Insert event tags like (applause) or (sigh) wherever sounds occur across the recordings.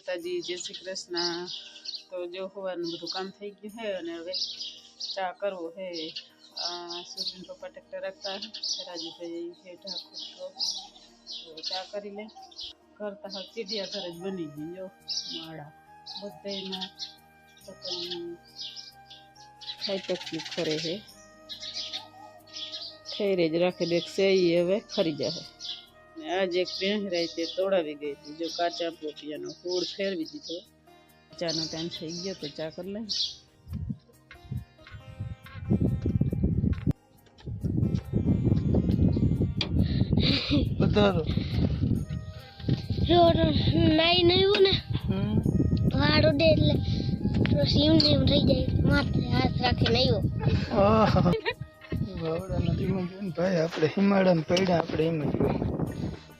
માતાજી જય શ્રી કૃષ્ણ તો જો હોવાનું બધું કામ થઈ ગયું છે અને હવે ચા કરવો છે આ સુરભીન પપ્પા ટ્રેક્ટર રાખતા હે રાજુભાઈ હેઠા ખૂટતો તો ચા કરી લે કરતા હવે ચીડિયા ઘર જ બની ગઈ જો માળા બધામાં ખાઈ તકલીફ કરે છે ઠેરે જ રાખે દેખ છે ઈ હવે ખરી જશે ને આજ એક પહેરાઈ તે તોડાવી ગઈ હતી જો કાચા પોપિયાનો ફૂડ ફેરવી દીધો ચાનો ટાઈમ થઈ ગયો તો ચા કરી લઈ વધારો રોડ નાઈ નહીં ને વાળો દે એટલે તો સીમ સીમ થઈ જાય માથે હાથ રાખે નહીં વાવડાના ધીમું જોઈને (laughs) ભાઈ આપણે હિમાળામાં પડ્યા આપણે એમ જ હોય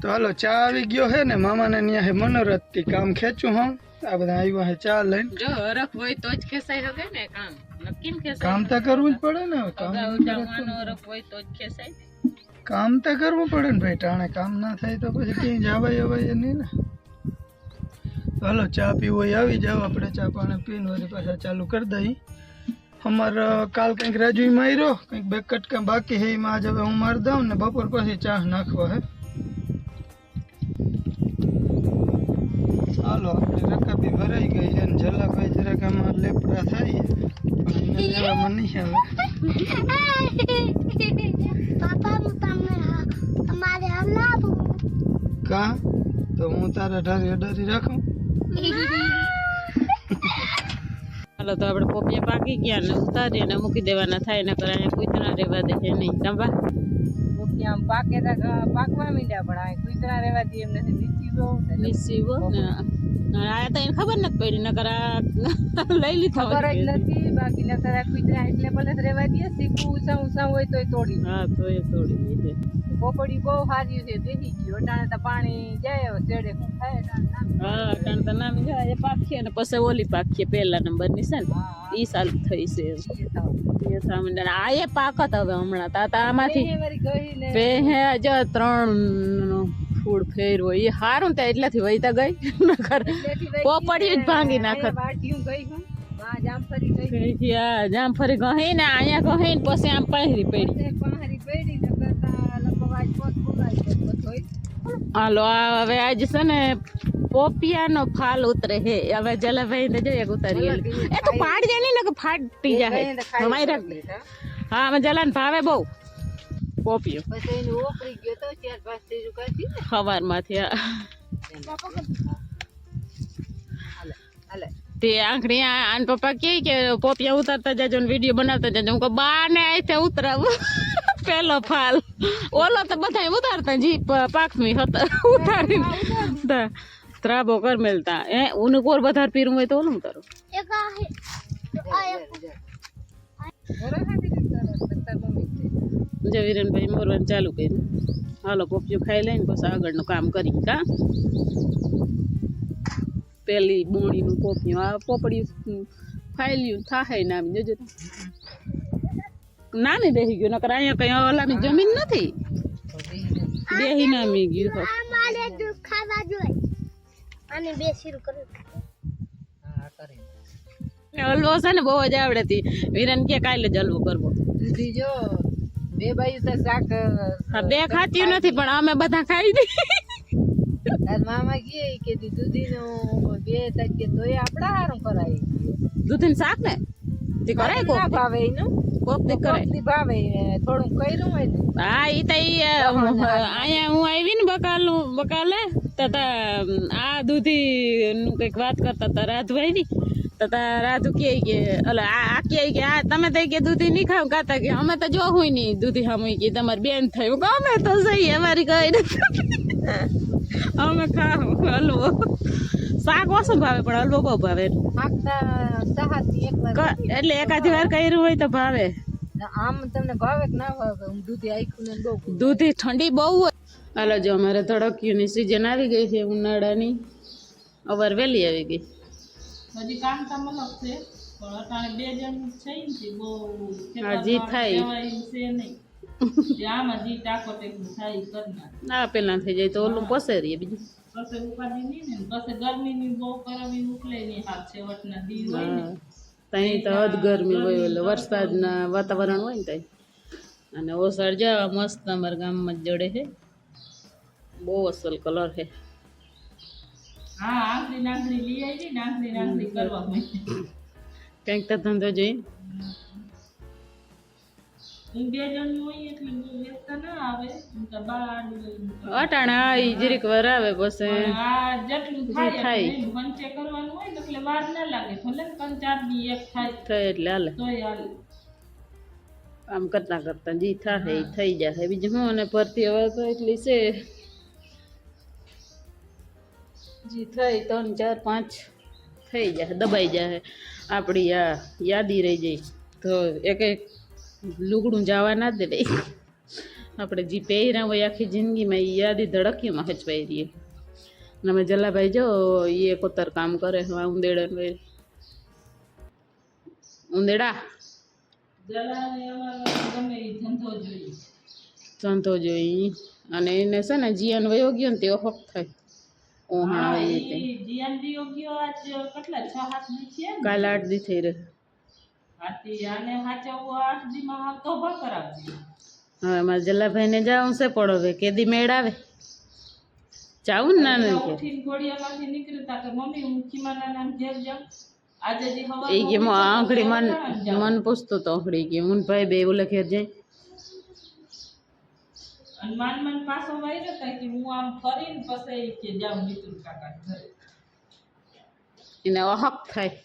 તો હાલો ચા આવી ગયો હે ને મામાને ત્યાં હે મનોરથથી કામ ખેંચું હું. આ બધા આવ્યા હે ચા લઈને. જો હરખ હોય તો જ ખેસાઈ શકે ને કામ. ખેસાય કામ તો કરવું જ પડે ને કામ હરખ હોય તો જ ખેસાય કામ તો કરવું પડે ને ભાઈ ટાણે કામ ના થાય તો પછી ક્યાંય જવાય અવાય નહીં ને. હાલો ચા પીવો આવી જાવ આપણે ચા પાણી પીને વળી પાછા ચાલુ કરી દઈ અમારે કાલ કંઈક રાજુ માર્યો કંઈક બે કટકા બાકી હે એમાં આજ હવે હું મારી દઉં ને બપોર પછી ચા નાખવા હે હાલો આપણે રકાબી ભરાઈ ગઈ છે ને જલાભાઈ જરાક આમાં લેપડા થાય પણ એને લેવામાં નહીં આવે પાપા હું તમને હા- તમારે હાલ ના આપું કા તો હું તારા ઢારી અડારી રાખું હાલો તો આપણે પોપિયા પાકી ગયા ને ઉતારી અને મૂકી દેવાના થાય ને કરે અહીંયા કૂતરા રહેવા દે છે નહીં તંબા આમ પાકે તો પાકવા માંડ્યા પણ આ કુતરા રહેવા દે એમ નથી નીચી બહુ ને નીસીવો ને આ તો એને ખબર નથી પડી નકર આ લઈ લીધા ખબર જ હોત. નથી બાકી નતર આ કુતરા એટલે ભલે જ રહેવા દે શીખવું ઉસા ઉસા હોય તોય તોડી હા તો એ તોડી દીધે પોપડી બહુ સારી છે દેખી ગયો. અટાણે તો પાણી જાય ચડે શું થાય અટાણે હા કારણ તો નામ જાય એ પાખીએ ને પછી ઓલી પાખીએ પહેલા નંબરની છે ને ઈ સાલ થઈ છે. આ એ પાકત હવે હમણાં. તા તા આમાંથી ગઈ બે હે જ ત્રણ નો ફૂડ ફેર એ હારું ને એટલાથી વહીતા ગઈ. નકર પોપડીયું જ ગઈ ભાંગી નાખત. વાટીયું ગઈ ગઈ. ને અહીંયા ને પછી આમ પહેરી પડી. હાલો આ હવે આજ છે ને પોપિયાનો ફાલ ઉતરે હે હવે જલાભાઈ ને જોઈએ ઉતારી એલી. એ તો પાડી જાય નહીં ને કે ફાટી ગઈ જાય ને ખાઈ મારી રાખ લીધા. હા અમે જલાને ભાવે બહુ પોપિયો પછી એનું ઓપરી ગયો તો ચાર પાંચ ત્રીજું કાઢી ને સવારમાંથી આ હાલે હાલે તે આંખડી આ- આન પપ્પા કહે કે પોપિયા ઉતારતા જાજો ને વિડીયો બનાવતા જાજો હું કહું બા ને આઈતે ઉતરાવું પેલો ફાલ. ઓલો તો બધા ઉતારતા જી પાકમી હતા. ઉતારીને. ત્રાબો કર મેલતા. એ ઉને કોર વધારે પીરું હોય તો ઓલું ઉતારો એક આ હે તો આ એક. બરોબર હતી ને સરસ, બધા ગમી જાય. જે વિરેનભાઈ મોરવાનું ચાલુ કર્યું. હાલો પોપિયું ખાઈ લઈને પછી આગળનું કામ કરી કા? પેલી બોણીનું પોપિયું આ પોપડિયું ફાયલ્યું થાય નામી જોજો. નામી બેસી ગયું નકર અહીંયા કઈ ઓલાની જમીન નથી. બેહી નામી ગયું. તો. મારે દૂધ જોઈએ. અને બે શીરું કરું હા કરે ને હલવો છે ને બહુ જ આવડે તી. વિરેન કે કાલે જ હલવો કરવો. દૂધી જો બે ભાઈ તો શાક બે ખાતી નથી પણ અમે બધા ખાઈ દી તાર મામા કહે કે દી દૂધી નું બે તકે કે તોય આપડા હારું કરાય. દૂધીનું શાક ને? તે કરાય કો ભાવે એનું. કોક તે ભાવે થોડું કર્યું હોય ને. હા ઈ તો ઈ અહીંયા હું આવી ને બકાલું બકાલે તો તા આ દૂધી નું કંઈક વાત કરતા હતા રાધુ આવી તો તા રાધુ કે કે અલે આ આ કે કે આ તમે તો કે દૂધી નહીં ખાવ ગાતા કે અમે તો જો હોય નહીં દૂધી હમ કે તમારી બેન થયું. હું અમે તો સહી અમારી કઈ નથી. અમે ખાવ હલવો શાક ઓછું ભાવે પણ હલવો બહુ ભાવે. એટલે એકાદી વાર કર્યું હોય તો ભાવે. આમ તમને ભાવે કે ના ભાવે હું દૂધી આખું ને બહુ દૂધી ઠંડી બહુ હોય. હાલો જો અમારે ધડકીઓની સિઝન આવી ગઈ છે ઉનાળાની. અવાર વહેલી આવી ગઈ. હજી કામ કામ અલગ છે પણ અટાણે બે જણ છે ને બહુ હા, થાય. છે નહીં. (laughs) આમાં જી ટાકો ટેકનું થાય ઈ ના પેલા થઈ જાય તો ઓલું પસેરીએ બીજું. પછી ઉપાધિ નહીં ને પછી ગરમીની બહુ કરાવી ઉકલે નહીં હાથ છેવટના દી હોય ને. ત્યાં તો હદ ગરમી હોય એટલે વરસાદના વાતાવરણ હોય ને ત્યાં અને ઓસાડ જવા મસ્ત અમારા ગામમાં જ જડે છે. બહુ અસલ કલર છે. હા આંગળી નાંગળી લઈ આવી નાંગળી નાંગળી કરવા કંઈક તો ધંધો જોઈ. અટાણે ઈ જરીક વાર આવે પછી. આ જેટલું થાય થાય. પંચે કરવાનું હોય ને એટલે વાર ના લાગે. ભલે ને દી એક થાય. થાય એટલે હાલે. આમ કરતા કરતા જી થાય થઈ જશે બીજું હું અને ભરતી હવે તો એટલી છે. જી થઈ ત્રણ ચાર પાંચ. થઈ જશે દબાઈ જશે આપણી આ યાદી રહી જાય તો એક એક લુગડું જવા ના દે રે આપણે જે પહેર્યા હોય આખી જિંદગીમાં એ યાદી ધડકીમાં હચવાઈ રહીએ અને અમે જલાભાઈ જો એ કોતર કામ કરે હવે ઉંદેડા ઉંદેડા જલાને અમારે ગમે ઈ ધંધો જોઈએ ધંધો જોઈ અને એને છે ને જીવન વયો ગયો ને તે હક થાય ઓહણા હા આવી રીતે ઈ જીએનડી યોગ્ય આજ કેટલા છ હાથ દી છે ને કાલ આઠ દી થઈ રહે આથી આને હાચવવો આઠ દી માં હાવ તો ભા કરાવજો હવે મારા જલ્લાભાઈને જાવું છે પણ હવે કેદી મેળ આવે જાવું ને નાનું કે ઉઠીને ઘોડિયામાંથી નીકળતા કે મમ્મી હું ખીમાના નામ ઘેર જાઉં આજે જે હવા એ કે મો આંગળી મન મન પૂછતો તો આંગળી કે હું ને ભાઈ બે ઓલે ઘેર જાય અને માન માન પાછો વાયરો હતા કે હું આમ ફરીને પછી કે જાઉં મિતુલ કાકા ઘરે એને હક થાય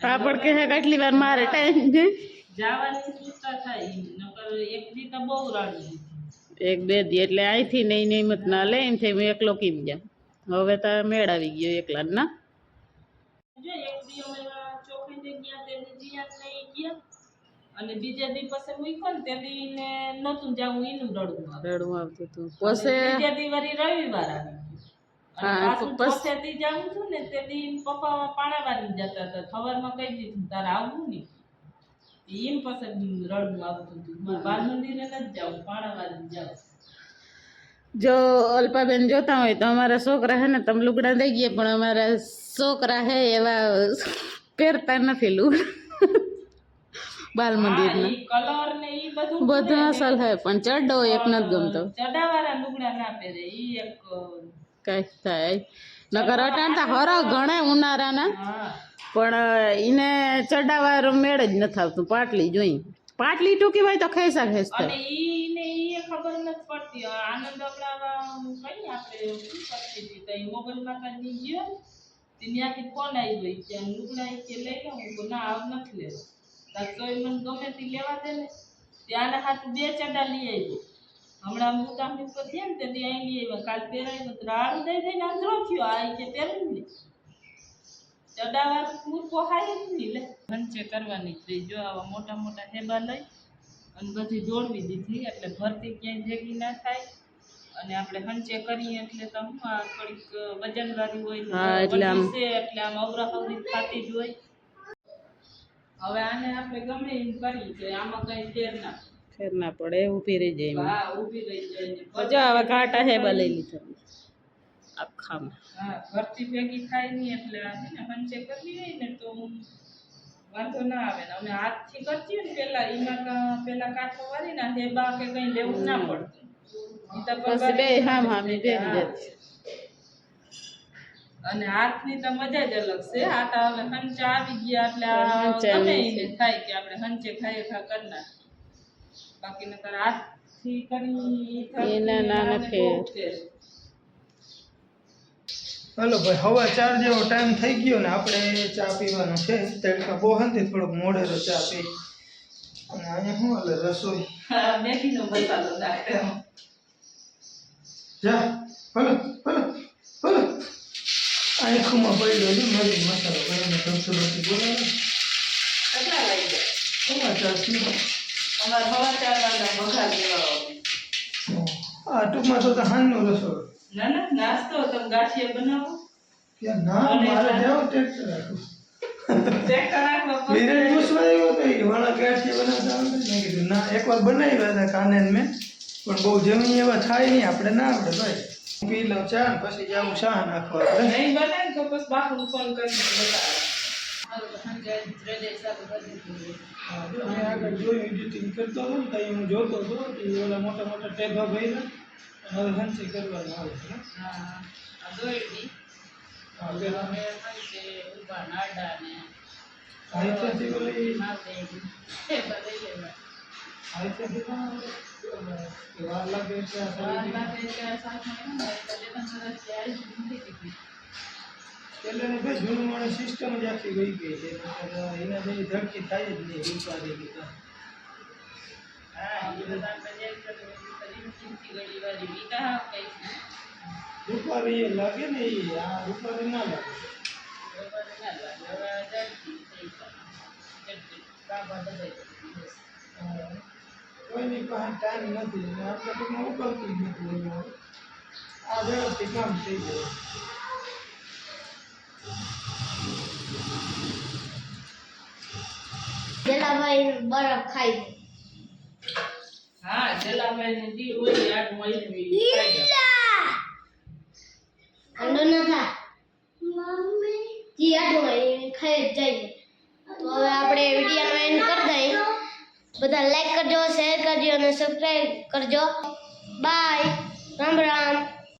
પાપડ કે કેટલી વાર મારે ટાઈમ છે. જવાની ચિંતા થાય નકર એક દી તો બહુ રાડી એક બે દી એટલે અહીંથી નહીં મત ના લે એમ થઈ હું એકલો કીમ જા હવે તો મેળ આવી ગયો એકલા ના? જો એક દી અમે ચોકડી ગયા તે દી જીયાત નહીં ગયા અને બીજા દી પછી મૂક્યો ને તે દી ને નતું જાવું એનું રડવું રડવું આવતું હતું. પછી બીજે દી વરી રવિવાર આવી ગયું. અને હા, પાછું પસ- ચોથે દી જાવું છું ને તે દી પપ્પા પાણાવાની જતા હતા સવારમાં કહી દીધું તારે આવવું નહીં એમ પછી રડવું આવતું હતું મારે બાલ મંદિરે નથી જાવું પાણાવાની જાવ જો અલ્પાબેન જોતા હોય તો અમારા છોકરા હે ને તમે લુગડા દઈ ગયા પણ અમારા છોકરા હે એવા પહેરતા નથી લુગડા બાલ મંદિરના કલર ને ઈ બધું બધું અસલ હે પણ ચડ્ડો એક નથી ગમતો ચડાવાળા લુગડા ના પહેરે ઈ એક પણ એને ચડાવવા મેળ જ નથી આવતું, પાટલી જોઈ. પાટલી ટૂંકી હોય તો ખેસા એ ખબર ત્યાંથી ફોન આવી ગઈ ત્યાં લુગડા કે લઈ લઉં ના, આવ નથી લેવા. તોય મને ગમે તે લેવા દે ને ત્યાંના હાથ બે ચડા લઈ આવી હમણાં મુકામી પર છે ને તે અહીં લઈ આવ્યા કાલ પહેરાય તો રાડ દઈ દઈને અંધરો થયો. આ કે પહેરી ને. ચડાવા મૂર્ખો હાય જ નહીં લે. વંચે કરવાની જ જો આવા મોટા મોટા હેબા લઈ અને બધી દોડવી દીધી. એટલે ભરતી ક્યાંય ભેગી ના થાય. અને આપણે હંચે કરીએ એટલે તો હું આ થોડીક વજનવાળી હોય એટલે આમ- અવરાવરી ખાતી એટલે આમ અવરાહવરી થતી જ હોય. હવે આને આપણે ગમે એમ કરી તો આમાં કઈ ફેર ના ફેર ના પડે ઊભી રહી જાય એમાં. હા ઊભી રહી જાય ને પછી હવે કાંટા હેબા લઈ લીધા આખામાં હા ભરતી ભેગી થાય નહીં એટલે આ છે ને હંચે કરવી હોય ને તો વાંધો ના આવે ને અમે હાથથી કરતી હોય ને પેલા એમાં કા- પેલા કાંઠો વાળી ને હેબા કે કઈ લેવું ના પડતું ઈ તો પછી બે હામ હામી ભેગી હા. જતી અને હાથની તો મજા જ અલગ છે આ તો હવે હંચા આવી ગયા એટલે આ હંચાની ગમે એને થાય કે આપણે હંચે ખાઈએ ખા કરના બાકી નકર હાથથી કરી એના નાના ફેર. હાલો ભાઈ હવા ચાર જેવો ટાઈમ થઈ ગયો ને આપણે ચા પીવાનો છે તડકા બહુ હતી થોડોક મોડેલો ચા પી અને અહીંયા શું હાલે રસોઈ મેથીનો મસાલો નાખે જા હલો હલો હલો આંખોમાં પડ્યો છે મરી મસાલો કરીને ધમસુરથી બોલાવે કેટલા વાગ્યા સમાચાર શું અમારે હવા ચાર વાગ્યા વઘાર આ ટૂંકમાં તો હાનનો રસોડો ના ના નાસ્તો તમે ગાંઠિયા બનાવો. ના મારે જાવ ટેક્ટર રાખું તો એ વાળા ગાંઠિયા બનાવતા મેં કીધું ના એકવાર બનાવ્યા હતા કાને મેં. પણ બહુ જમી એવા થાય નહીં આપણે ના આવડે ભાઈ. પી લઉં ચા પછી જાઉં ચા નાખવા. નહીં બને તો બસ બાપુને ફોન કરીને બતાવે. હાલો તો સાંજે રજાઈ સાથે બધી દીધી. હા, જો મેં આગળ જોયું એડિટિંગ કરતો હતો ને ત્યાં હું જોતો હતો કે ઓલા મોટા મોટા ટેબા ભર્યા અને હવે હંસી કરવાનું આવે છે ને. હા, આ દોયડી. હા, પેલા અમે સાંજે ઊભા નાડા ને અહીંથી ઓલી માવડી. એ બધે લેવા. અહીંથી પણ કે વાર લાગે એટલે આ વાર સારી લાગે એટલે સાંજે ને એટલે બે ત્રણ વર્ષ ત્યારે જ મૂકી દીધી. પેલાની ભાઈ જૂનું માણસ સિસ્ટમ જ આખી ગઈ ગઈ છે નહીંતર એના જેવી ધડકી થાય જ નહીં રૂપારી રીતે હા, એ બધા આપણે જેમ કરીએ એમ કરીને ચીમચી ગળી વાળી વીટા હાવ કઈ છે. રૂપારી એ લાગે ને એ આ રૂપારી ના લાગે બરોબર ના લાગે. હવે જડતી થઈ જાય. જડતી. કાપા દબાઈ દે. બસ. હા. કોઈની પાસે ટાઈમ નથી અને આપણે ટૂંકમાં ઉકલતું જ નથી બધું. આ ઝડપથી કામ થઈ જાય જલાભાઈ બરફ ખાઈ દે હા જલાભાઈને જી હોય આઠ મહિને ખાઈ જાય. ઠંડો ન થા? જી આટલું હોય ખાઈ જ જાય. તો હવે આપણે વિડીયોનો એન્ડ કરી દઈએ. બધા લાઈક કરજો શેર કરજો અને સબસ્ક્રાઇબ કરજો. બાય રામ રામ.